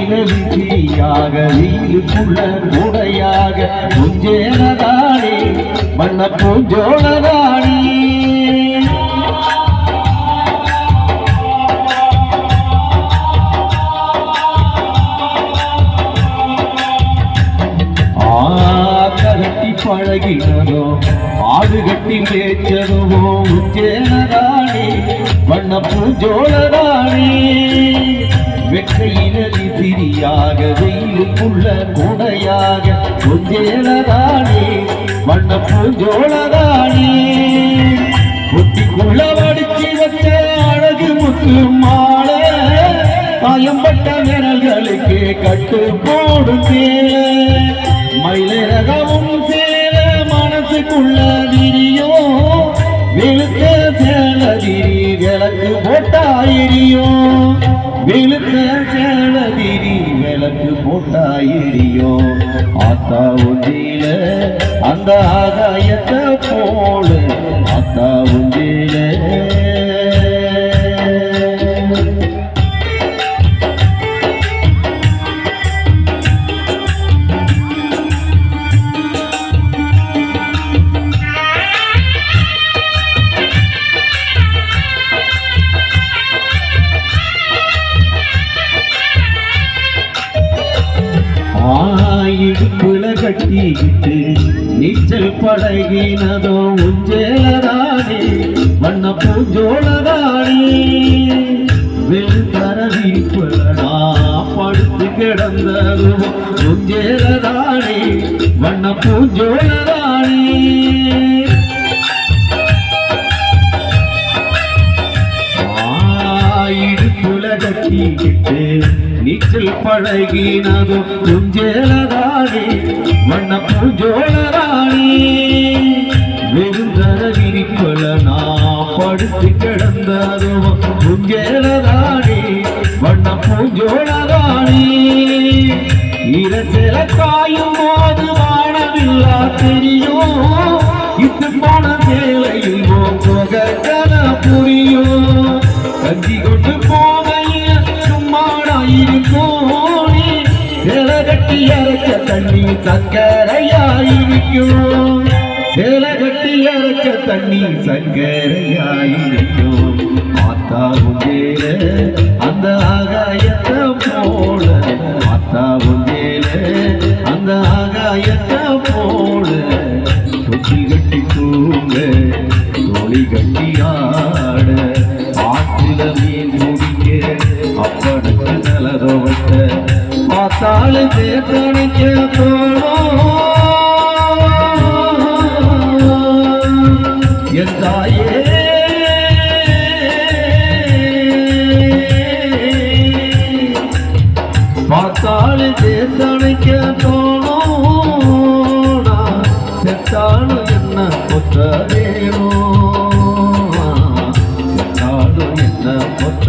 வெக்கையில விசிறியாக வீலுக்குள்ள உடையாக குஞ்சேனதானே மண்ண பூஞ்சோழதானே பழகினதோ ஆடு கட்டி மேய்ச்சதுவோ உஞ்சேனதானே வண்ண பூஞ்சோழதானே வெக்கையில திரியாக வெயிலுக்குள்ள குடையாக கொஞ்சேலதானே வண்ண பூஞ்சோழதானே குட்டிக்குள்ள வடிச்சு வச்ச அழகு முத்து மாலை காயம்பட்ட விரல்களுக்கு கட்டு போடு சேல. மயிலரகமும் சேல மனசுக்குள்ள விரியோ வெளுத்த சேலதிரி விளக்கு போட்டாயிரியோ வெளுத்த சேல போட்டாயிரியோ ஆத்தா உண்டியில அந்த ஆகாயத்தை போல ஆத்தா உண்டியில கட்டிக்கிட்டு நீச்சல் பழகினதோ உஞ்சேலதானே வண்ண பூஞ்சோளதானே வெண்கர வீப்புலடா படுத்து கிடந்ததோ உஞ்சேலதானே வண்ண பூஞ்சோளதானே இடுப்புல கட்டிக்கிட்டு நீச்சல் பழகினது குஞ்சேலதானே மன்னப்பு ஜோழராணி வெறுந்தர விரிப்பல நான் படுத்து கிடந்ததோ குஞ்சேலதானே வண்ண பூஞ்சோழராணி இரசில காயும் போது வாழவில்லா தெரியும். இத்து போன சேலையில் போகல புரியும். கஞ்சி கொண்டு சில கட்டி அரைச்ச தண்ணி சங்கரையாயிருக்கும் சில கட்டி அரைச்ச தண்ணி சங்கரையாயிருக்கும் மாத்தா உஞ்சேல அந்த ஆகாயத்தை போல. மாத்தா உஞ்சேல அந்த ஆகாயத்தை போல. தொட்டி கட்டி தூங்க தோழி கட்டியா? பார்த்தாலு தேத்தணிக்க தோணும் தாயே. பார்த்தாலு தேத்தணிக்க தோணும் செத்தாலும் என்ன கொத்த வேணும்? என்ன கொத்த